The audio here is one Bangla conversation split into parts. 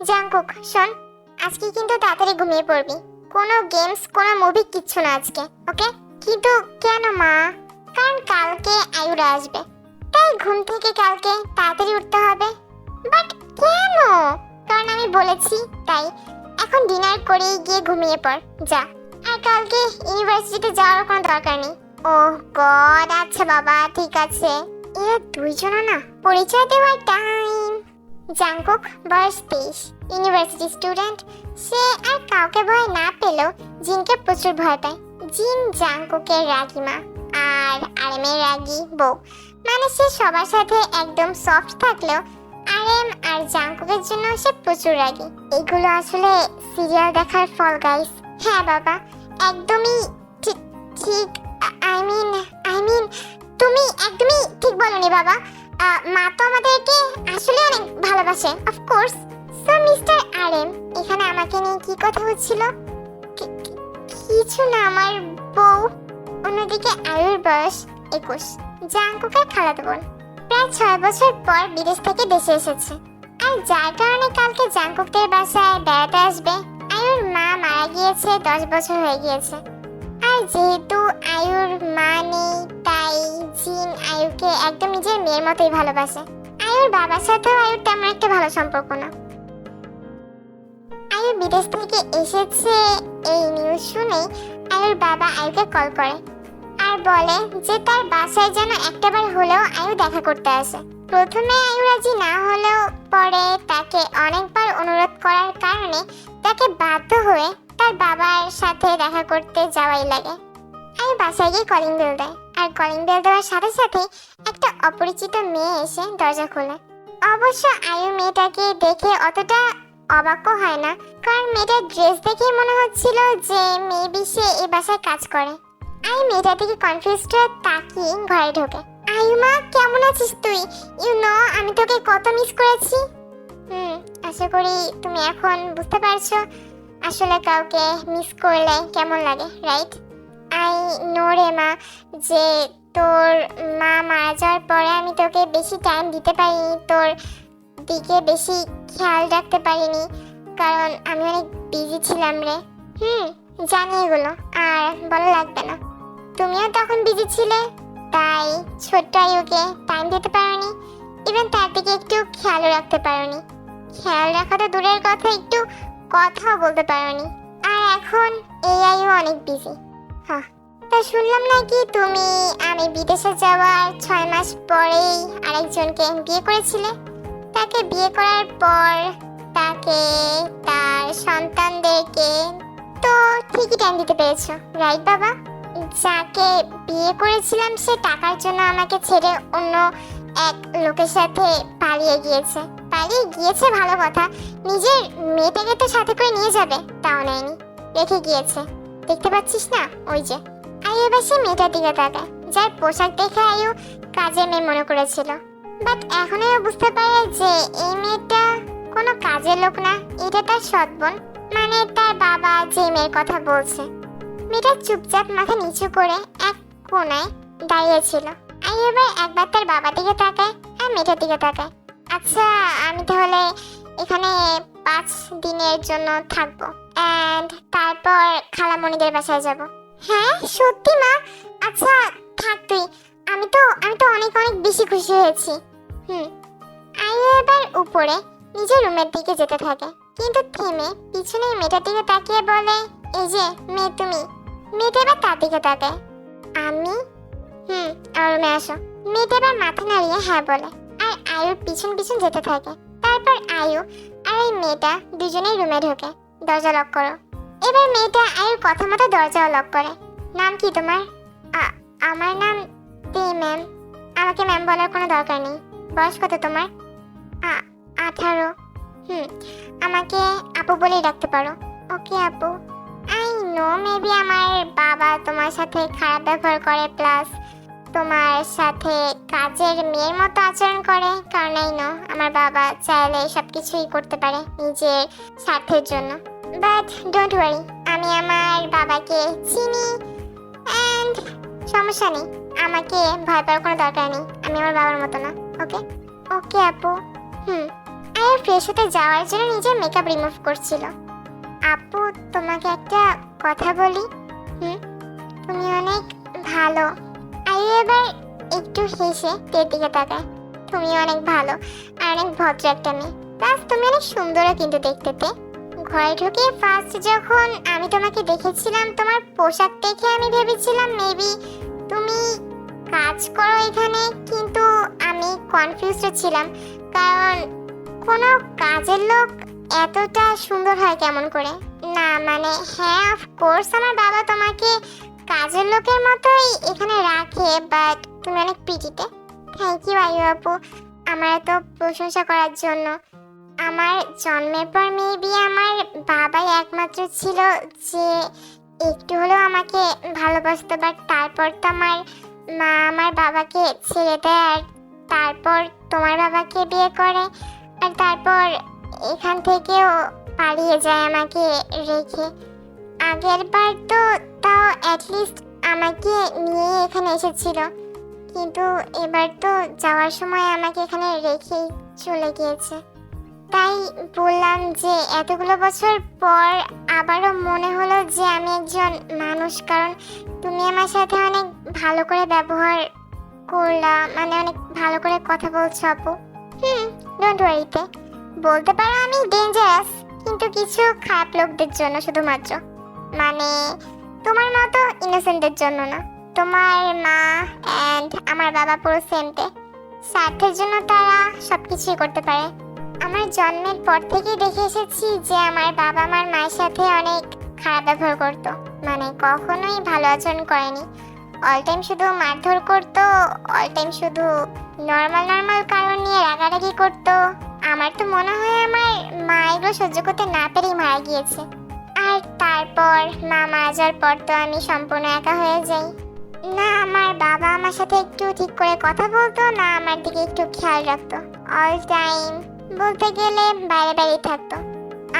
জাঙ্কুক, শোন, আজকে কিন্তু তাড়াতাড়ি ঘুমিয়ে পড়বি। কোনো গেমস, কোনো মুভি কিচ্ছু না আজকে, ওকে? কিন্তু কেন মা? কারণ কালকে আয়ুরা আসবে। তাই ঘুম থেকে কালকে তাড়াতাড়ি উঠতে হবে। বাট কেন? কারণ আমি বলেছি, তাই। এখন ডিনার করেই গিয়ে ঘুমিয়ে পড়, যা। আর কালকে ইউনিভার্সিটিতে যাওয়ার কোনো দরকার নেই। ও গড আচ্ছা বাবা, ঠিক আছে। এরা দুইজনও না, পরিচয় দেওয়ার টাইম জাংকুক বয়স তেইশ। ইউনিভার্সিটি স্টুডেন্ট সে আর কাউকে ভয় না পেলেও জিনকে প্রচুর ভয় পায়। জিন জাংকুকের রাগী মা আর আরেমের রাগি বউ। মানে সে সবার সাথে একদম সফট থাকলেও আরেম আর জাংকুকের জন্য সে প্রচুর রাগি। এগুলো আসলে সিরিয়াল দেখার ফল গাইস হ্যাঁ বাবা। একদমই ঠিক ঠিক আই মিন আই মিন তুমি একদমই ঠিক বলনি, বাবা। মা তো আমাদেরকে আসলে অনেক ভালোবাসে অফকোর্স সো মিস্টার আরএম এখানে আমাকে নিয়ে কি কথা হচ্ছিল? কিছু না, আমার বউ। অন্যদিকে আয়ুর বয়স একুশ। জাঙ্কুকের খালাতো বোন। প্রায় ছয় বছর পর বিদেশ থেকে দেশে এসেছে। আর যার কারণে কালকে জাঙ্কুকদের বাসায় বেড়াতে আসবে, আয়ুর মা মারা গিয়েছে, দশ বছর হয়ে গিয়েছে। আর যেহেতু আয়ুর মা নেই তাই জিন আয়ুকে একদম নিজের মেয়ের মতোই ভালোবাসে। আয়ুর বাবার সাথেও আয়ুর তেমন একটা ভালো সম্পর্ক না। আয়ু বিদেশ থেকে এসেছে এই নিউজ শুনেই আয়ুর বাবা আয়ুকে কল করে আর বলে যে তার বাসায় যেন একটাবার হলেও আয়ু দেখা করতে আসে। প্রথমে আয়ু রাজি না হলেও পরে তাকে অনেকবার অনুরোধ করার কারণে তাকে বাধ্য হয়ে তার বাবার সাথে দেখা করতে যাওয়াই লাগে। আয়ু বাসায় গিয়ে কলিং বেল দেয়। আর কলিং বেল দেওয়ার সাথে সাথে একটা অপরিচিত মেয়ে এসে দরজা খোলে। অবশ্য আয়ু মেয়েটাকে দেখে অতটা অবাকও হয় না, কারণ মেয়েটার ড্রেস দেখেই মনে হচ্ছিল যে মেবি সে এই বাসায় কাজ করে। আই মেয়েটা থেকে কনফিউজড হয়ে তাকিয়ে ঘরে ঢোকে। আয়ুমা কেমন আছিস তুই? ইউ নো আমি তোকে কত মিস করেছি। হুম, আশা করি তুমি এখন বুঝতে পারছ। আসলে কাউকে মিস করলে কেমন লাগে রাইট আই নো রে মা যে তোর মা মারা যাওয়ার পরে আমি তোকে বেশি টাইম দিতে পারিনি, তোর দিকে বেশি খেয়াল রাখতে পারিনি, কারণ আমি অনেক বিজি ছিলাম রে। হুম, জানি এগুলো, আর বলা লাগবে না। তুমিও তখন বিজি ছিলে, তাই ছোট্ট আয়ুকে টাইম দিতে পারোনি ইভেন তার দিকে একটু খেয়াল রাখতে পারোনি। খেয়াল রাখা তো দূরের কথা, একটু কথাও বলতে পারোনি। আর এখন আয়ু অনেক বিজি হ্যাঁ তা শুনলাম নাকি তুমি আমি বিদেশে যাওয়ার ছয় মাস পরেই আরেকজনকে বিয়ে করেছিলে? তাকে বিয়ে করার পর তাকে, তার সন্তানদেরকে তো ঠিকই টাইম দিতে পেরেছ রাইট বাবা? যাকে বিয়ে করেছিলাম সে টাকার জন্য আমাকে ছেড়ে অন্য এক লোকের সাথে পালিয়ে গিয়েছে। পালিয়ে গিয়েছে ভালো কথা। নিজের মেয়েটাকে তো সাথে করে নিয়ে যাবে, তাও নেয়নি। রেখে গিয়েছে। দেখতে পাচ্ছিস না? ওই যে। আয়ু এবার সে মেয়েটার দিকে তাকায়। যার পোশাক দেখে আয়ু কাজে মেয়ে মনে করেছিল। বাট এখন আয়ু বুঝতে পারে যে এই মেয়েটা কোনো কাজের লোক না। এটা তার সৎ বোন। মানে তার বাবা যে মেয়ের কথা বলছে। মেয়েটা চুপচাপ মাথা নিচু করে এক কোনায় দাঁড়িয়েছিল আই এবার একবার তার বাবার দিকে তাকায় আর মেয়েটার দিকে তাকায়। আচ্ছা আমি তাহলে এখানে পাঁচ দিনের জন্য থাকব। অ্যান্ড তারপর খালামণিদের বাসায় যাব। হ্যাঁ সত্যি মা? আচ্ছা থাক তুই। আমি তো আমি তো অনেক অনেক বেশি খুশি হয়েছি। হুম। আয়ু এবার উপরে, নিজের রুমের দিকে যেতে থাকে। কিন্তু থেমে পিছনে মেয়েটার দিকে তাকিয়ে বলে, এই যে, মেয়ে তুমি। মেয়েটা এবার তার দিকে তাকায়। আমি? হুম, আমার রুমে আসো। মেয়েটা এবার মাথা নাড়িয়ে হ্যাঁ বলে। আর আয়ুর পিছন পিছন যেতে থাকে। তারপর আয়ু আর এই মেয়েটা দুজনেই রুমে ঢোকে, দরজা লক করো। এবার মেয়েটা আয়ুর কথা মতো দরজাও লক করে। নাম কি তোমার? আমার নাম তে ম্যাম আমাকে ম্যাম বলার কোনো দরকার নেই। বয়স কত তোমার? আঠারো। হুম, আমাকে আপু বলেই ডাকতে পারো। ওকে আপু। আই নো মেবি আমার বাবা তোমার সাথে খারাপ ব্যবহার করে প্লাস তোমার সাথে কাজের মেয়ের মতো আচরণ করে, কারণ এই আমার বাবা চাইলে সব কিছুই করতে পারে নিজের স্বার্থের জন্য। বাট ডোন্ট ওয়ারি আমি আমার বাবাকে চিনি অ্যান্ড সমস্যা নেই। আমাকে ভয় পাওয়ার কোনো দরকার নেই, আমি আমার বাবার মতো না ওকে ওকে আপু। হুম, আয়ু ফ্রেশ হতে যাওয়ার জন্য নিজের মেকআপ রিমুভ করছিল। আপু, তোমাকে একটা কথা বলি? হুম, তুমি অনেক ভালো। আয়ু এবার একটু হেসে তের দিকে তাকায় তুমি অনেক ভালো আর অনেক ভদ্র একটা মেয়ে। প্লাস তুমি অনেক সুন্দরও কিন্তু দেখতে তে। ঘরে ঢুকে ফার্স্ট যখন আমি তোমাকে দেখেছিলাম, তোমার পোশাক দেখে আমি ভেবেছিলাম মেবি তুমি কাজ করো এখানে, কিন্তু আমি কনফিউজড ছিলাম। কারণ কোনো কাজের লোক এতটা সুন্দর হয় কেমন করে? না মানে হ্যাঁ অফকোর্স আমার বাবা তোমাকে কাজের লোকের মতোই এখানে রাখে বাট তুমি অনেক পিটিতে থ্যাংক ইউ আয়ু আপু। আমার এত প্রশংসা করার জন্য। আমার জন্মের পর মেবি আমার বাবাই একমাত্র ছিল যে একটু হলেও আমাকে ভালোবাসতো বাট তারপর তো আমার মা আমার বাবাকে ছেড়ে দেয়, আর তারপর তোমার বাবাকে বিয়ে করে, আর তারপর এখান থেকেও পালিয়ে যায় আমাকে রেখে। আগের বার তো তাও অ্যাটলিস্ট আমাকে নিয়ে এখানে এসেছিল। কিন্তু এবার তো যাওয়ার সময় আমাকে এখানে রেখেই চলে গিয়েছে। তাই বললাম যে এতগুলো বছর পর আবারও মনে হলো যে আমি একজন মানুষ, কারণ তুমি আমার সাথে অনেক ভালো করে ব্যবহার করলা মানে অনেক ভালো করে কথা বলছো আপু। হুম ডোন্ট ওয়ারিতে বলতে পারো আমি ডেঞ্জারাস কিন্তু কিছু খারাপ লোকদের জন্য শুধুমাত্র। মানে তোমার মতো ইনোসেন্টের জন্য না। তোমার মা অ্যান্ড আমার বাবা পুরো সেমতে স্বার্থের জন্য তারা সব কিছুই করতে পারে। আমার জন্মের পর থেকেই দেখে এসেছি যে আমার বাবা আমার মায়ের সাথে অনেক খারাপ ব্যবহার করতো। মানে কখনোই ভালো আচরণ করেনি। অল টাইম শুধু মারধর করতো অল টাইম শুধু নর্মাল নর্মাল কারণ নিয়ে রাগারাগি করতো। আমার তো মনে হয় আমার মা এগুলো সহ্য করতে না পেরেই মারা গিয়েছে। আর তারপর মা মারা যাওয়ার পর তো আমি সম্পূর্ণ একা হয়ে যাই। না, আমার বাবা আমার সাথে একটু ঠিক করে কথা বলতো, না আমার দিকে একটু খেয়াল রাখতো। অল টাইম বলতে গেলে বাইরে বাইরে থাকতো।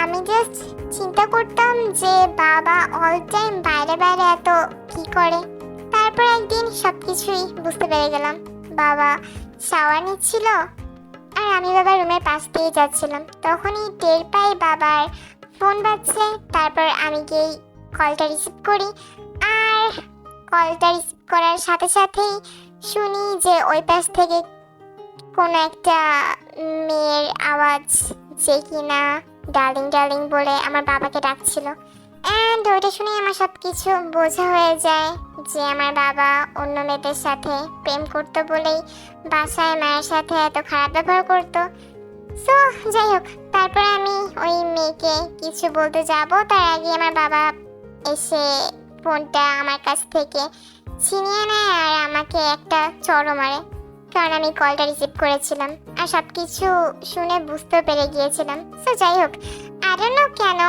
আমি জাস্ট চিন্তা করতাম যে বাবা অল টাইম বাইরে বাইরে এত কি করে। তারপর একদিন সব কিছুই বুঝতে পেরে গেলাম। বাবা শাওয়ার নিচ্ছিল, আর আমি বাবার রুমের পাশ দিয়ে যাচ্ছিলাম। তখনই টের পাই বাবার ফোন বাজছে, তারপর আমি গিয়ে কলটা রিসিভ করি। আর কলটা রিসিভ করার সাথে সাথেই শুনি যে ওই পাশ থেকে কোনো একটা মেয়ের আওয়াজ যে কিনা ডার্লিং ডার্লিং বলে আমার বাবাকে ডাকছিল। অ্যান্ড ওইটা শুনে আমার সব কিছু বোঝা হয়ে যায় যে আমার বাবা অন্য মেয়েদের সাথে প্রেম করতো বলেই বাসায় মায়ের সাথে এত খারাপ ব্যবহার করতো। সো যাই হোক তারপর আমি ওই মেয়েকে কিছু বলতে যাব। তার আগে আমার বাবা এসে ফোনটা আমার কাছ থেকে ছিনিয়ে নেয় আর আমাকে একটা চড়ও মারে। কারণ আমি কলটা রিসিভ করেছিলাম আর সব কিছু শুনে বুঝতে পেরে গিয়েছিলাম। সো যাই হোক আর কেন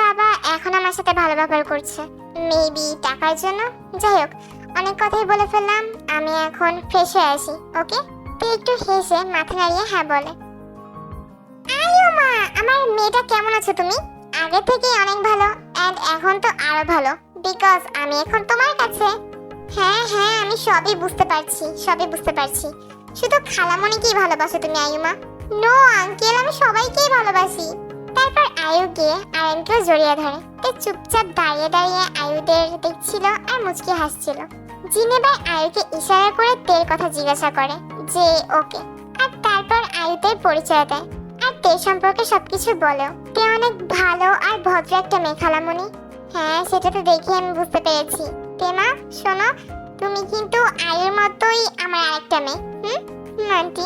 বাবা এখন আমার সাথে ভালো ব্যবহার করছে। মেবি টাকার জন্য? যাই হোক, অনেক কথাই বলে ফেললাম। আমি এখন ফ্রেশ হয়ে আসি ওকে তুই একটু হেসে মাথা নাড়িয়ে হ্যাঁ বলে। আমার মেয়েটা কেমন আছো তুমি? আগে থেকে অনেক ভালো এন্ড এখন তো আরও ভালো বিকজ আমি এখন তোমার কাছে। হ্যাঁ হ্যাঁ আমি সবই বুঝতে পারছি, সবই বুঝতে পারছি। শুধু খালামণিকেই ভালোবাসো তুমি, আয়ুমা। নো আঙ্কেল আমি সবাইকেই ভালোবাসি। তারপর আয়ু গিয়ে আয়নকেও জড়িয়ে ধরে। তে চুপচাপ দাঁড়িয়ে দাঁড়িয়ে আয়ুদের দেখছিল আর মুচকি হাসছিল। জিনেবার আয়ুকে ইশারা করে তের কথা জিজ্ঞাসা করে যে, ওকে? আর তারপর আয়ুদের পরিচয় দেয়। তে সম্পর্কে সবকিছু বলেও তে অনেক ভালো আর ভদ্র একটা মেয়ে হ্যাঁ সেটা তো দেখে আমি বুঝতে পেরেছি। তেমা শোনো, তুমি কিন্তু আয়ের মতোই আমার আরেকটা মেয়ে, হুম? হুম, আন্টি।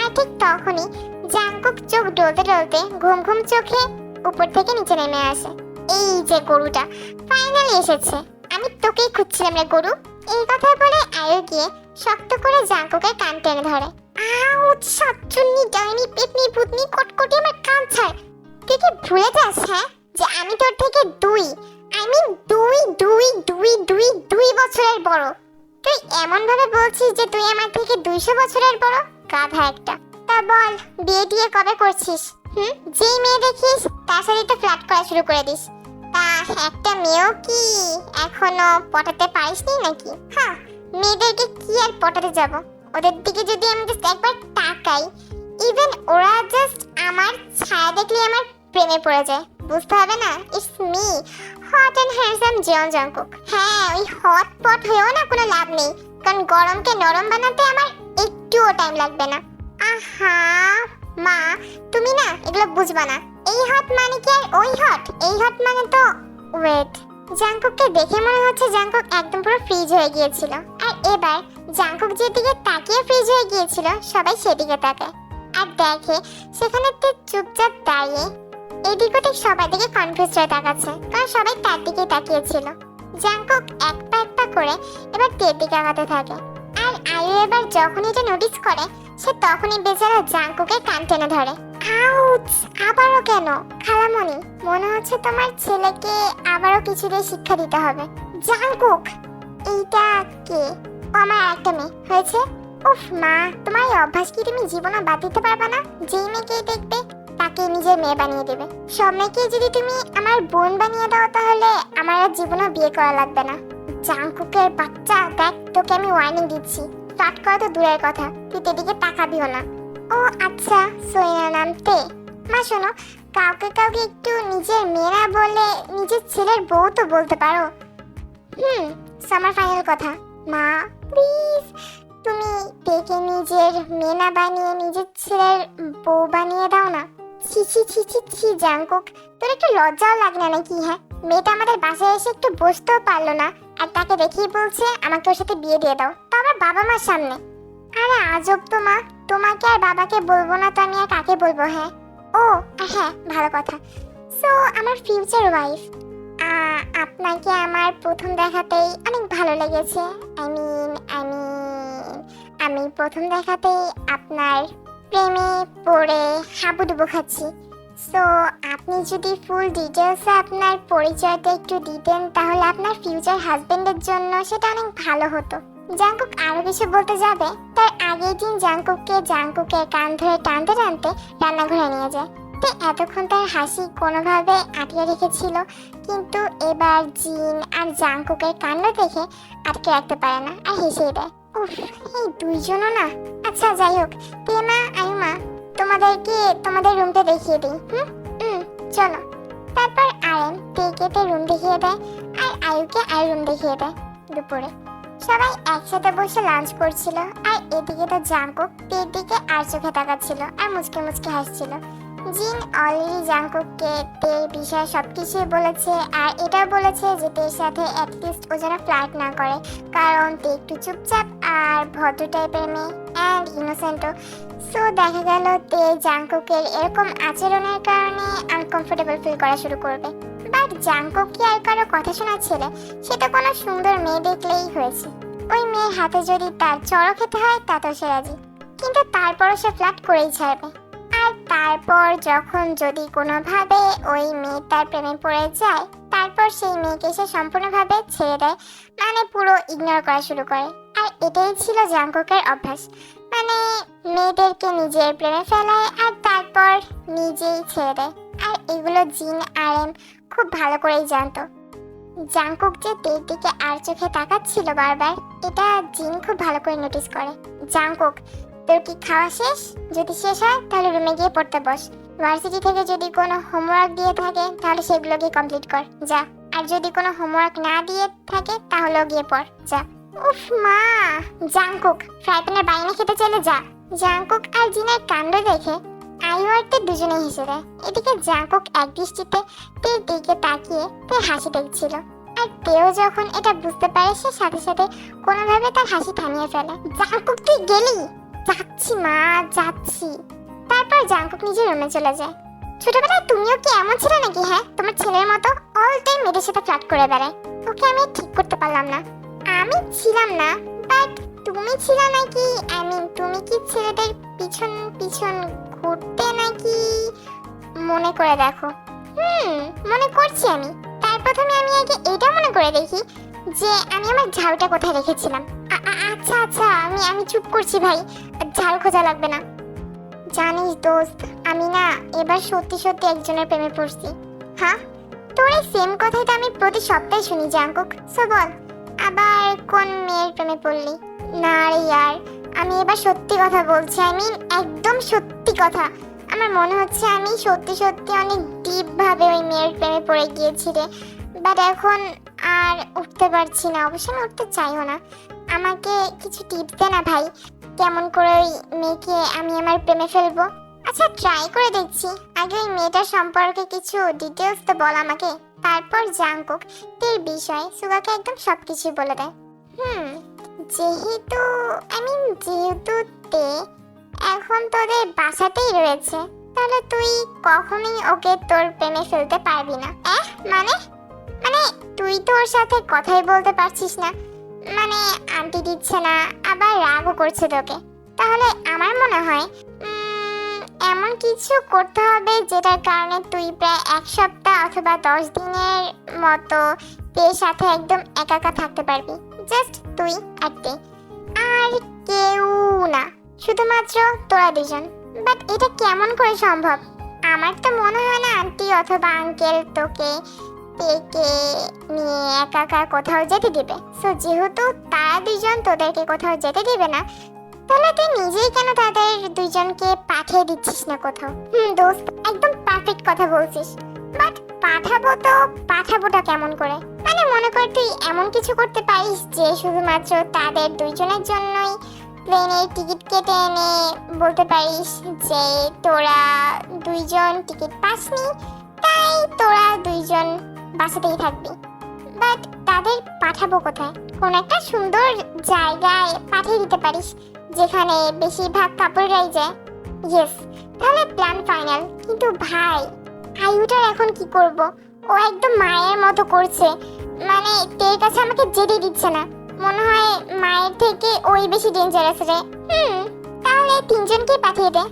আর ঠিক তখনই জাঙ্কুক চোখ ডলতে ডলতে ঘুম ঘুম চোখে উপর থেকে নিচে নেমে আসে। এই যে গরুটা ফাইনালি এসেছে। আমি তোকেই খুঁজছিলাম রে গরু। এই কথা বলে আয়ু গিয়ে শক্ত করে জাঙ্কুকের কান টেনে ধরে। আউচ সাতচুন্নি ডাইনি পেতনি ভূতনি, কটকটি আমার কান ছাড় তুই কি ভুলে যাস হ্যাঁ? যে আমি তোর থেকে দুই। আই মিন দুই দুই দুই দুই দুই বছরের বড়। তুই এমন ভাবে বলছিস যে তুই আমার থেকে দুইশো বছরের বড়? গাধা একটা। তা বল, বিয়ে টিয়ে কবে করছিস? হুম? যেই মেয়ে দেখিস, তার সাথে তো ফ্ল্যাট করা শুরু করে দিস। তা একটা মেয়েও কি এখনও পটাতে পারিসনি নাকি? হ্যাঁ মেয়েদেরকে কি আর পটাতে যাব? ওদের দিকে যদি আমি জাস্ট একবার তাকাই ইভেন ওরা জাস্ট আমার ছায়া দেখলে আমার প্রেমে পড়ে যায়। বুঝতে হবে না? It's me hot and handsome Jeon Jungkook হ্যাঁ ওই হট পট হয়েও না কোনো লাভ নেই। কারণ গরমকে নরম বানাতে আমার একটুও টাইম লাগবে না। আহা, মা, তুমি না এগুলো বুঝবা না। এই হট মানে কি আর ওই হট এই হট মানে তো ওয়েট জাংকুককে দেখে মনে হচ্ছে জাংকুক একদম পুরো ফ্রিজ হয়ে গিয়েছিল। এবার জাংকুক যেদিকে তাকিয়ে ফ্রিজ হয়ে গিয়েছিল, সবাই সেদিকে তাকায়। আর দেখে সেখানে তে চুপচাপ দাঁড়িয়ে এদিক ওদিক সবার দিকে কনফিউজ হয়ে তাকাচ্ছে, কারণ সবাই তার দিকে তাকিয়েছিল। জাংকুক এক পা এক পা করে এবার তের দিকে আগাতে থাকে। আর আয়ু এবার যখন এটা নোটিস করে, সে তখনই বেচারা জাংকুকের কান টেনে ধরে। আউচ আবারও কেন? খালামণি, মনে হচ্ছে তোমার ছেলেকে আবারও কিছু দিয়ে শিক্ষা দিতে হবে। জাংকুক, এইটা কে? আমার একটা মেয়ে হয়েছে। উফ, মা, তোমার এই অভ্যাস কি তুমি জীবনে বাদ দিতে পারবে না? যেই মেয়েকেই দেখবে তাকে নিজের মেয়ে বানিয়ে দেবে। সব মেয়েকে যদি তুমি আমার বোন বানিয়ে দাও, তাহলে আমার আর জীবনে বিয়ে করা লাগবে না। জাংকুকের বাচ্চা, দেখ, তোকে আমি ওয়ার্নিং দিচ্ছি। ফ্লাট করা তো দূরের কথা, তুই তেদিকে তাকাবিও না। ও আচ্ছা সোয়েনা নাম তে মা, শোনো, কাউকে কাউকে একটু নিজের মেয়েরা বলে নিজের ছেলের বউ তো বলতে পারো। হুম সামার ফাইনাল কথা। মা প্লিজ, তুমি তেকে নিজের মেনা বানিয়ে নিজের ছেলের বউ বানিয়ে দাও না। ছি ছি ছি ছি ছি তোর একটু লজ্জাও লাগে না নাকি হ্যাঁ? মেয়েটা আমাদের বাসায় এসে একটু বসতেও পারল না, আর তাকে দেখেই বলছে, আমাকে ওর সাথে বিয়ে দিয়ে দাও। তো আমার বাবা মার সামনে। আরে আজব তো মা, তোমাকে আর বাবাকে বলব না তো আমি আর কাকে বলব হ্যাঁ? ও হ্যাঁ ভালো কথা। সো আমার ফিউচার ওয়াইফ আপনাকে আমার প্রথম দেখাতেই অনেক ভালো লেগেছে। আই মিন আই মিন আমি প্রথম দেখাতেই আপনার প্রেমে পড়ে হাবুডুবু খাচ্ছি। সো আপনি যদি ফুল ডিটেলসে আপনার পরিচয়টা একটু দিতেন, তাহলে আপনার ফিউচার হাজবেন্ডের জন্য সেটা অনেক ভালো হতো। জাংকুক আরও কিছু বলতে যাবে? তার আগের দিন জাংকুককে জাংকুকের কান ধরে টানতে টানতে রান্নাঘরে নিয়ে যায়। তে এতক্ষণ তার হাসি কোনোভাবে আটকে রেখেছিল, কিন্তু এবার জিন আর জাংকুকের কাণ্ড দেখে আটকে রাখতে পারে না আর হেসেই দেয় এই দুইজনও না? আচ্ছা যাই হোক তেমা আয়ুমা তোমাদেরকে তোমাদের রুমটা দেখিয়ে দিই, হুম? হুম চলো। তারপর আরেন তেকে রুম দেখিয়ে দেয় আর আয়ুকে আয় রুম দেখিয়ে দেয় দুপুরে। সবাই একসাথে বসে লাঞ্চ করছিল আর এদিকে তো জাঙ্কুক তের দিকে আর চোখে তাকাচ্ছিল আর মুচকে মুচকে হাসছিল। জিন অলরেডি জাঙ্কুককে তের বিষয়ে সবকিছুই বলেছে, আর এটা বলেছে যে তের সাথে অ্যাটলিস্ট ও যেন ফ্লার্ট না করে। কারণ তে একটু চুপচাপ আর ভদ্র টাইপের মেয়ে অ্যান্ড ইনোসেন্টও সো দেখা গেল তে জাঙ্কুকের এরকম আচরণের কারণে আনকমফোর্টেবল ফিল করা শুরু করবে। বাট জাঙ্কুক কি আর কারও কথা শোনার ছেলে সেটা কোনো সুন্দর মেয়ে দেখলেই হয়েছে। ওই মেয়ের হাতে যদি তার চড়ো খেতে হয় তাতেও সে রাজি। কিন্তু তারপরও সে ফ্ল্যাট করেই ছাড়বে। আর তারপর যখন যদি কোনোভাবে ওই মেয়ে তার প্রেমে পড়ে যায়, তারপর সেই মেয়েকে সে সম্পূর্ণভাবে ছেড়ে দেয় মানে পুরো ইগনোর করা শুরু করে। আর এটাই ছিল জাঙ্কুকের অভ্যাস। মানে মেয়েদেরকে নিজের প্রেমে ফেলায় আর তারপর নিজেই ছেড়ে দেয়। আর এগুলো জিন আর এম খুব ভালো করেই জানতো। জাংকুক যে তের দিকে আর চোখে তাকাচ্ছিল বারবার, এটা জিন খুব ভালো করে নোটিস করে। জাংকুক তোর কি খাওয়া শেষ? যদি শেষ হয়, তাহলে রুমে গিয়ে পড়তে বস। ভার্সিটি থেকে যদি কোনো হোমওয়ার্ক দিয়ে থাকে, তাহলে সেগুলো গিয়ে কমপ্লিট কর। যা। আর যদি কোনো হোমওয়ার্ক না দিয়ে থাকে, তাহলেও গিয়ে পড়। যা। উফ, মা! জাংকুক ফ্রাই প্যানের বাইরে খেতে চলে যা। জাংকুক আর জিনের কাণ্ড দেখে আইওয়ার্তে দুজনেই হেসে দেয়। এদিকে জাংকুক এক দৃষ্টিতে তের দিকে তাকিয়ে তে হাসি দেখছিল। আর তেও যখন এটা বুঝতে পারে, সে সাথে সাথে কোনোভাবে তার হাসি থামিয়ে ফেলে। জাংকুক, তুই গেলি? যাচ্ছি, মা, যাচ্ছি। তারপর জাংকুক নিজের রুমে চলে যায়। ছোটবেলায় তুমিও কি এমন ছিলে নাকি হ্যাঁ? তোমার ছেলের মতো অল টাইম মেয়েদের সাথে ফ্লার্ট করে বেড়ায়। ওকে আমি ঠিক করতে পারলাম না। আমি ছিলাম না বাট তুমি ছিল নাকি? আই মিন তুমি কি ছেলেদের পিছন পিছন ঘুরতে নাকি? মনে করে দেখো। হুম, মনে করছি আমি। তার প্রথমে আমি আগে এটা মনে করে দেখি যে আমি আমার ঝাড়ুটা কোথায় রেখেছিলাম। আচ্ছা আচ্ছা আমি আমি চুপ করছি ভাই। ঝাল খোঁজা লাগবে না। জানিস দোস্ত, আমি না এবার সত্যি সত্যি একজনের প্রেমে পড়ছি। হ্যাঁ? তোর এই সেম কথাই তো আমি প্রতি সপ্তাহে শুনি, জাঙ্কুক। সো বল, আবার কোন মেয়ের প্রেমে পড়লি? না রে ইয়ার, আমি এবার সত্যি কথা বলছি আই মিন একদম সত্যি কথা। আমার মনে হচ্ছে আমি সত্যি সত্যি অনেক ডিপ ভাবে ওই মেয়ের প্রেমে পড়ে গিয়েছি রে। বাট এখন আর উঠতে পারছি না, অবশ্য আমি উঠতে চাইও না। আমাকে কিছু টিপস দে না ভাই। কেমন করে ওই মেয়েকে আমি আমার প্রেমে ফেলব? আচ্ছা ট্রাই করে দেখছি। আগে ওই মেয়েটার সম্পর্কে কিছু ডিটেলস তো বল আমাকে। তারপর জাঙ্কুক, তের বিষয় সুগাকে একদম সব কিছু বলে দেয়। হুম, যেহেতু আই মিন যেহেতু তে এখন তোদের বাসাতেই রয়েছে, তাহলে তুই কখনোই ওকে তোর প্রেমে ফেলতে পারবি না। এহ মানে? মানে তুই তো ওর সাথে কথাই বলতে পারছিস না। মানে আন্টি দিচ্ছে না, আবার রাগও করছে তোকে। তাহলে আমার মনে হয় এমন কিছু করতে হবে যেটার কারণে তুই প্রায় এক সপ্তাহ অথবা দশ দিনের মতো তের সাথে একদম একা একা থাকতে পারবি। জাস্ট তুই আর তে। আর কেউ না, শুধুমাত্র তোরা দুজন। বাট এটা কেমন করে সম্ভব? আমার তো মনে হয় না আন্টি অথবা আঙ্কেল তোকে তেকে নিয়ে একা একা কোথাও যেতে দিবে। সো যেহেতু তারা দুজন তোদেরকে কোথাও যেতে দিবে না, তাহলে তুই নিজেই কেন তাদের দুইজনকে পাঠিয়ে দিচ্ছিস না কোথাও? হুম, দোস্ত, একদম পারফেক্ট কথা বলছিস। বাট পাঠাবো তো, পাঠাবোটা কেমন করে? মানে মনে কর তুই এমন কিছু করতে পারিস যে শুধুমাত্র তাদের দুইজনের জন্যই প্লেনের টিকিট কেটে এনে বলতে পারিস যে তোরা দুইজন টিকিট পাসনি, তাই তোরা দুইজন বাসাতেই থাকবি। বাট তাদের পাঠাবো কোথায়? কোন একটা সুন্দর জায়গায় পাঠিয়ে দিতে পারিস, যেখানে বেশিরভাগ কাপড়রাই যায়। ইয়েস তাহলে প্ল্যান ফাইনাল কিন্তু ভাই, আয়ুটার এখন কি করব? ও একদম মায়ের মতো করছে। মানে তের কাছে আমাকে যেতে দিচ্ছে না। মনে হয় মায়ের থেকে ওই বেশি ডেঞ্জারাস রে। হুম, তাহলে তিনজনকে পাঠিয়ে দে।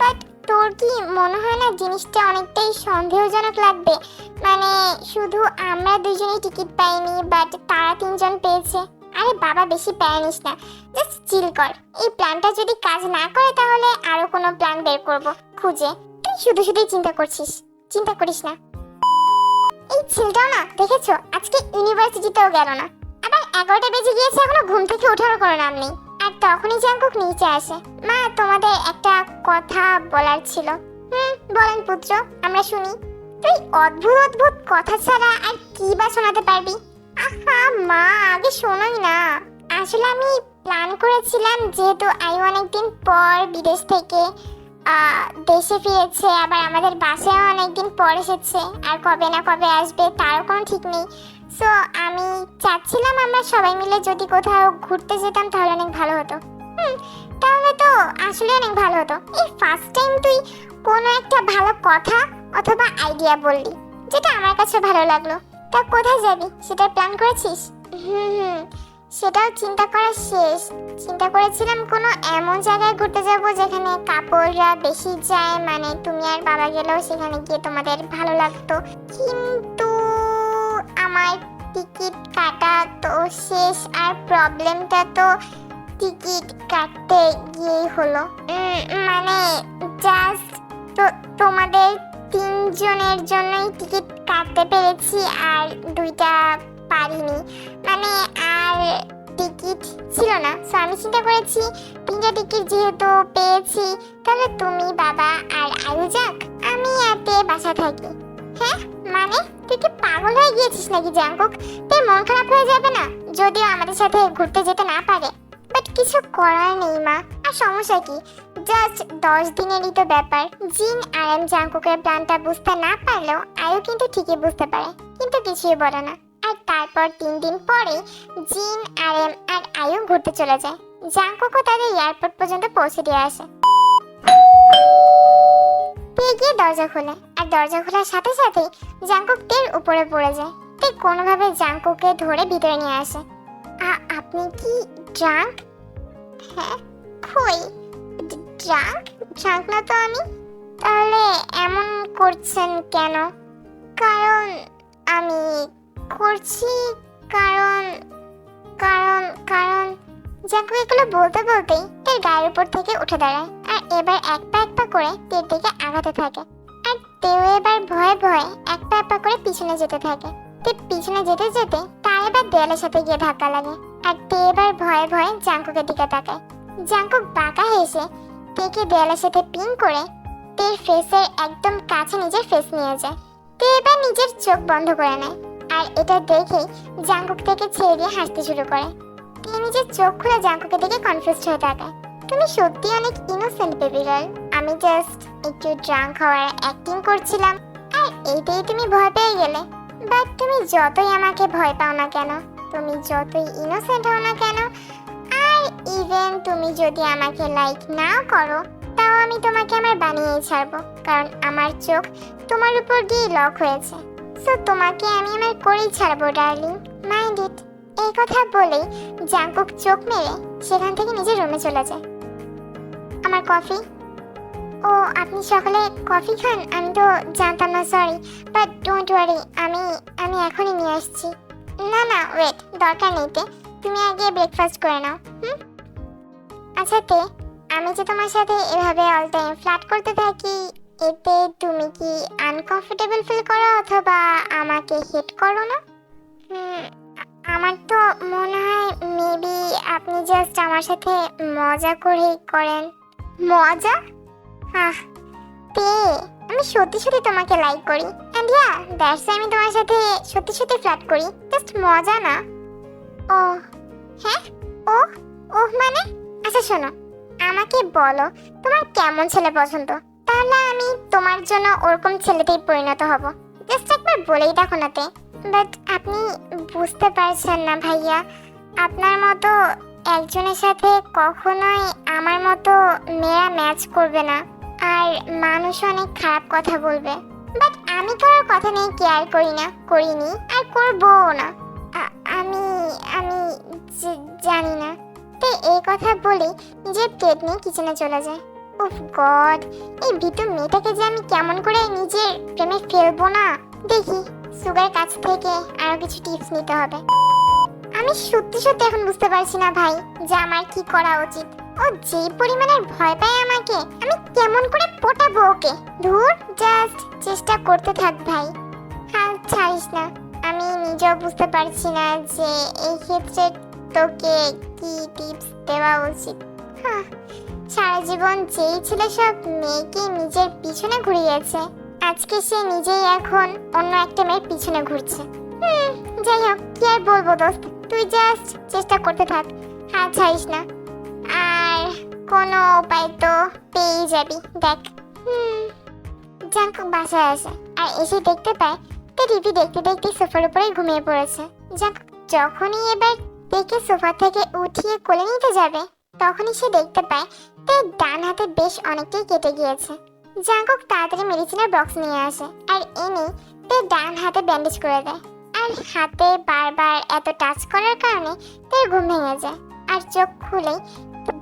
বাট তোর কি মনে হয় না জিনিসটা অনেকটাই সন্দেহজনক লাগবে? মানে শুধু আমরা দুজনেই টিকিট পাইনি বাট তারা তিনজন পেয়েছে। আরে বাবা, বেশি প্যারা নিস না। জাস্ট চিল কর। এই প্ল্যানটা যদি কাজ না করে তাহলে আরও কোনো প্ল্যান বের করব। খুঁজে। তুই শুধু শুধুই চিন্তা করছিস। চিন্তা করিস না। এই ছেলেটাও না, দেখেছ? আজকে ইউনিভার্সিটিতেও গেল না। আবার এগারোটা বেজে গিয়েছে, এখনও ঘুম থেকে ওঠারও কোনো নাম নেই। আর তখনই জাঙ্কুক নিচে আসে। মা, তোমাদের একটা কথা বলার ছিল। হুম, বলেন পুত্র, আমরা শুনি। তুই অদ্ভুত অদ্ভুত কথা ছাড়া আর কি বা শোনাতে পারবি? আহা, মা, আগে শোনোই না। আসলে আমি প্ল্যান করেছিলাম যেহেতু আই অনেকদিন পর বিদেশ থেকে দেশে ফিরেছে, আবার আমাদের বাসায় অনেকদিন পর এসেছে। আর কবে না কবে আসবে তারও কোনো ঠিক নেই। সো আমি চাচ্ছিলাম আমরা সবাই মিলে যদি কোথাও ঘুরতে যেতাম তাহলে অনেক ভালো হতো। তাহলে তো আসলে অনেক ভালো হতো। এই ফার্স্ট টাইম তুই কোনো একটা ভালো কথা অথবা আইডিয়া বললি, যেটা আমার কাছে ভালো লাগল। তা কোথায় যাবি? সেটার প্ল্যান করেছিস? হুম হুম, সেটাও চিন্তা করা শেষ। চিন্তা করেছিলাম কোনো এমন জায়গায় ঘুরতে যাব যেখানে কাপড়রা বেশি যায় মানে তুমি আর বাবা গেলেও সেখানে গিয়ে তোমাদের ভালো লাগতো। কিন্তু আমার টিকিট কাটা তো শেষ আর প্রবলেমটা তো টিকিট কাটতে গিয়েই হলো। মানে জাস্ট তো, তোমাদের তিনজনের জন্যই টিকিট কাটতে পেরেছি আর দুইটা পারিনি। মানে আর টিকিট ছিল না। সো আমি চিন্তা করেছি, তিনটা টিকিট যেহেতু পেয়েছি, তাহলে তুমি, বাবা আর আয়ু যাক আমি এতে বাসা থাকি। হ্যাঁ? মানে তুই কি পাগল হয়ে গিয়েছিস নাকি জাঙ্কুক তোর মন খারাপ হয়ে যাবে না? যদিও আমাদের সাথে ঘুরতে যেতে না পারে। বাট কিছু করার নেই, মা। আর সমস্যা কি? জাস্ট দশ দিনেরই তো ব্যাপার। জিন আর এম জাঙ্কুকের প্ল্যানটা বুঝতে না পারলেও আয়ু কিন্তু ঠিকই বুঝতে পারে। কিন্তু কিছুই বলে না। আর তারপর তিন দিন পরে জিন, আর এম, আর আয়ু ঘুরতে চলে যায়। জাঙ্কুকও তাদের এয়ারপোর্ট পর্যন্ত পৌঁছে দিয়ে আসে। পেয়ে গিয়ে দরজা খোলে। আর দরজা খোলার সাথে সাথে জাঙ্কুক তের উপরে পড়ে যায়। তে কোনোভাবে জাঙ্কুকে ধরে ভিতরে নিয়ে আসে। আপনি কি ড্রাঙ্ক? হ্যাঁ কই? ড্রাঙ্ক? ড্রাঙ্ক না তো আমি। তাহলে এমন করছেন কেন? কারণ আমি করছি, কারণ কারণ কারণ জাঙ্কু এগুলো বলতে বলতেই তের গায়ের উপর থেকে উঠে দাঁড়ায় আর এবার এক পা এক পা করে তের দিকে আগাতে থাকে। আর তেও এবার ভয়ে ভয়ে এক পা এক পা করে পিছনে যেতে থাকে। তে পিছনে যেতে যেতে তার এবার দেয়ালের সাথে গিয়ে ধাক্কা লাগে আর তে এবার ভয়ে ভয়ে জাঙ্কুকের দিকে তাকায়। জাঙ্কুক বাঁকা হেসে তেকে দেয়ালের সাথে পিন করে তের ফেসের একদম কাছে নিজের ফেস নিয়ে যায়। তে এবার নিজের চোখ বন্ধ করে নেয়। আর এটা দেখেই জাঙ্কুক থেকে ছেড়ে দিয়ে হাসতে শুরু করে। তে নিজের চোখ খুলে জাঙ্কুকে দেখে কনফিউজড হয়ে তাকায় তুমি সত্যি অনেক ইনোসেন্ট বেবি গার্ল আমি জাস্ট একটু ড্রাঙ্ক হওয়ার অ্যাক্টিং করছিলাম। আর এইটাই তুমি ভয় পেয়ে গেলে। বাট তুমি যতই আমাকে ভয় পাও না কেন, তুমি যতই ইনোসেন্ট হও না কেন, আর ইভেন তুমি যদি আমাকে লাইক নাও করো, তাও আমি তোমাকে আমার বানিয়েই ছাড়বো। কারণ আমার চোখ তোমার উপর গিয়ে লক হয়েছে। সো তোমাকে আমি আমার করেই ছাড়বো ডার্লিং মাইন্ড ইট এই কথা বলেই জাঙ্কুক চোখ মেরে সেখান থেকে নিজের রুমে চলে যায়। আমার কফি? ও আপনি সকালে কফি খান? আমি তো জানতাম না সরি বাট ডোন্ট ওয়ারি আমি আমি এখনই নিয়ে আসছি। না না ওয়েট দরকার নেই তে তুমি আগে ব্রেকফাস্ট করে নাও হুম? আচ্ছা তে আমি যে তোমার সাথে এভাবে অল টাইম ফ্ল্যাট করতে থাকি এতে তুমি কি আনকমফোর্টেবল ফিল করো অথবা আমাকে হেট করো না? হুম, আমার তো মনে হয় মেবি আপনি জাস্ট আমার সাথে মজা করেই করেন। মজা? আহ, তে, আমি সত্যি সত্যি তোমাকে লাইক করি। এন্ড ইয়া দ্যাটস আমি তোমার সাথে সত্যি সত্যি ফ্ল্যাট করি। জাস্ট মজা না। ও হ্যাঁ? ও ও মানে? আচ্ছা শোনো। আমাকে বলো, তোমার কেমন ছেলে পছন্দ? তাহলে আমি তোমার জন্য ওরকম ছেলেতেই পরিণত হব। জাস্ট একবার বলেই দেখো না তে। বাট আপনি বুঝতে পারছেন না ভাইয়া। আপনার মতো একজনের সাথে কখনোই আমার মতো মেয়েরা ম্যাচ করবে না। আর মানুষ অনেক খারাপ কথা বলবে। বাট আমি কারোর কথা নিয়ে কেয়ার করি না, করিনি। আর করবও না। আমি আমি জানি না। তো এই কথা বলে নিজের প্লেট নিয়ে কিচেনে চলে যায়। উফ গড, এই ভীতু মেয়েটাকে যে আমি কেমন করে নিজের প্রেমে ফেলব না? দেখি। সুগার কাছ থেকে আরও কিছু টিপস নিতে হবে। আমি সত্যি সত্যি এখন বুঝতে পারছি না ভাই যে আমার কি করা উচিত। ও যে পরিমাণের ভয় পায় আমাকে, আমি কেমন করে পটাবো ওকে? ধুর জাস্ট চেষ্টা করতে থাক ভাই। হাল ছাড়িস না। আমি নিজেও বুঝতে পারছি না যে এই ক্ষেত্রে তোকে কি টিপস দেওয়া উচিত। সারা জীবন যেই ছেলে সব মেয়েকে নিজের পিছনে ঘুরিয়েছে। আজকে সে নিজেই এখন অন্য একটা মেয়ের পিছনে ঘুরছে। হুম, যাই হোক, কি আর বলব দোস্ত? তুই জাস্ট চেষ্টা করতে থাক, হাত ছাড়িস না। আর কোনো উপায় তো পেয়েই যাবি, দেখ। হুম জাঙ্কুক বাসায় আসে, আর এসে দেখতে পায় তে টিভি দেখতে দেখতে সোফার উপরে ঘুমিয়ে পড়েছে। জাঙ্কুক যখনই এবার দেখে সোফা থেকে উঠিয়ে কোলে নিতে যাবে, তখনই সে দেখতে পায় তে ডান হাতে বেশ অনেকটাই কেটে গিয়েছে। জাঙ্কুক তাড়াতাড়ি মেডিসিনের বক্স নিয়ে আসে, আর এনে তে ডান হাতে ব্যান্ডেজ করে দেয়। আর হাতে বারবার এত টাচ করার কারণে তার ঘুম ভেঙে যায়। আর চোখ খুলেই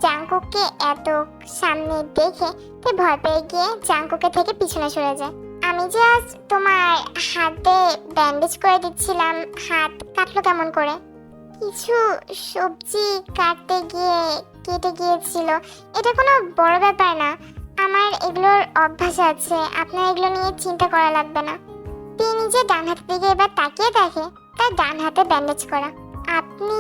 জাঙ্কুককে এত সামনে দেখে তে ভয় পেয়ে গিয়ে জাঙ্কুকে থেকে পিছনে সরে যায়। আমি যে আজ তোমার হাতে ব্যান্ডেজ করে দিচ্ছিলাম, হাত কাটলো কেমন করে? কিছু সবজি কাটতে গিয়ে কেটে গিয়েছিল, এটা কোনো বড় ব্যাপার না। আমার এগুলোর অভ্যাস আছে, আপনার এগুলো নিয়ে চিন্তা করা লাগবে না। তিনি নিজে ডান হাতের দিকে এবার তাকিয়ে দেখে, তার ডান হাতে ব্যান্ডেজ করা। আপনি,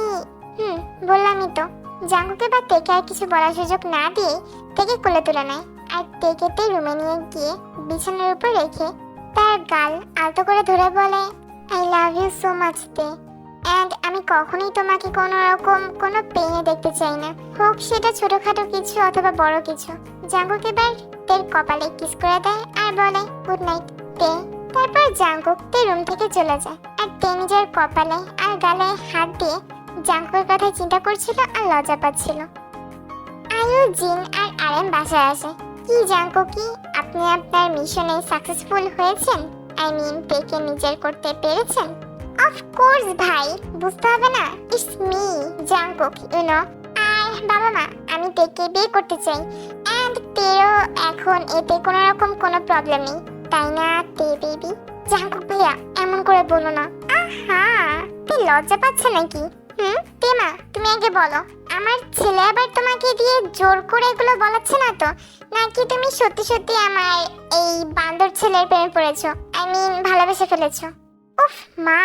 হুম, বললামই তো জাঙ্গুকে বা তেকে আর কিছু বলার সুযোগ না দিয়ে তেকে কোলে তুলে নেয়। আর তেকেতে রুমে নিয়ে গিয়ে বিছানার উপর রেখে তার গাল আলতো করে ধরে বলে I love you so much তে। অ্যান্ড আমি কখনোই তোমাকে কোনো রকম কোনো পেইনে দেখতে চাই না। হোক, সেটা ছোটখাটো কিছু অথবা বড় কিছু। জাঙ্গুক এবার তের কপালে কিস করে দেয় আর বলে, গুড নাইট, তে। তারপর জাঙ্কুক তে রুম থেকে চলে যায়। আর তে নিজের কপালে আর গালে হাত দিয়ে জাঙ্কুকের কথা চিন্তা করছিল আর লজ্জা পাচ্ছিল। আয়ু, জিন আর আরেম বাসায় আসে। কি জাঙ্কু কি? আপনি আপনার মিশনে সাকসেসফুল হয়েছেন? আই মিন তেকে নিজের করতে পেরেছেন? অফ কোর্স ভাই। বুঝতে হবে না। It's me Jungkook you know আর বাবা মা, আমি তেকে বিয়ে করতে চাই। অ্যান্ড তেরও এখন এতে কোনো রকম কোনো প্রবলেম নেই। তাই না, তে বেবি জাঙ্কুক ভাইয়া, এমন করে বলো না। আহা তুই লজ্জা পাচ্ছে নাকি? হুম? তেমা তুমি আগে বলো। আমার ছেলে আবার তোমাকে দিয়ে জোর করে এগুলো বলাচ্ছে না তো? নাকি তুমি সত্যি সত্যি আমার এই বান্দর ছেলের প্রেমে পড়েছো? আই মিন ভালোবেসে ফেলেছো? উফ, মা,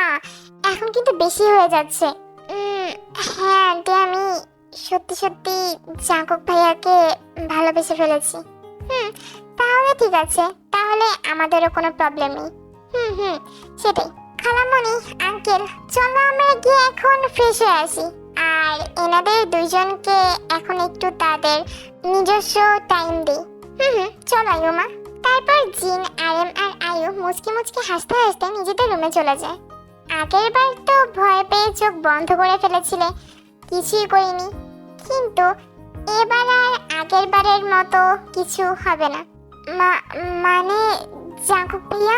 এখন কিন্তু বেশি হয়ে যাচ্ছে। হ্যাঁ আন্টি, আমি সত্যি সত্যি জাঙ্কুক ভাইয়াকে ভালোবেসে ফেলেছি। হুম, তাহলে ঠিক আছে, তাহলে আমাদেরও কোনো প্রবলেম নেই। হুম হুম, সেটাই। খালামণি আঙ্কেল চলো আমরা গিয়ে এখন ফ্রেশ হয়ে আসি। আর এনাদের দুইজনকে এখন একটু তাদের নিজস্ব টাইম দিই। হুম হুম, চলো আয়ুমা। তারপর জিন আরএম আর আয়ু মুচকি মুচকি হাসতে হাসতে নিজেদের রুমে চলে যায়। আগের বার তো ভয় পেয়ে চোখ বন্ধ করে ফেলেছিলে, কিছুই করিনি। কিন্তু এবার আর আগের বারের মতো কিছু হবে না। মানে জাঙ্কুক ভাইয়া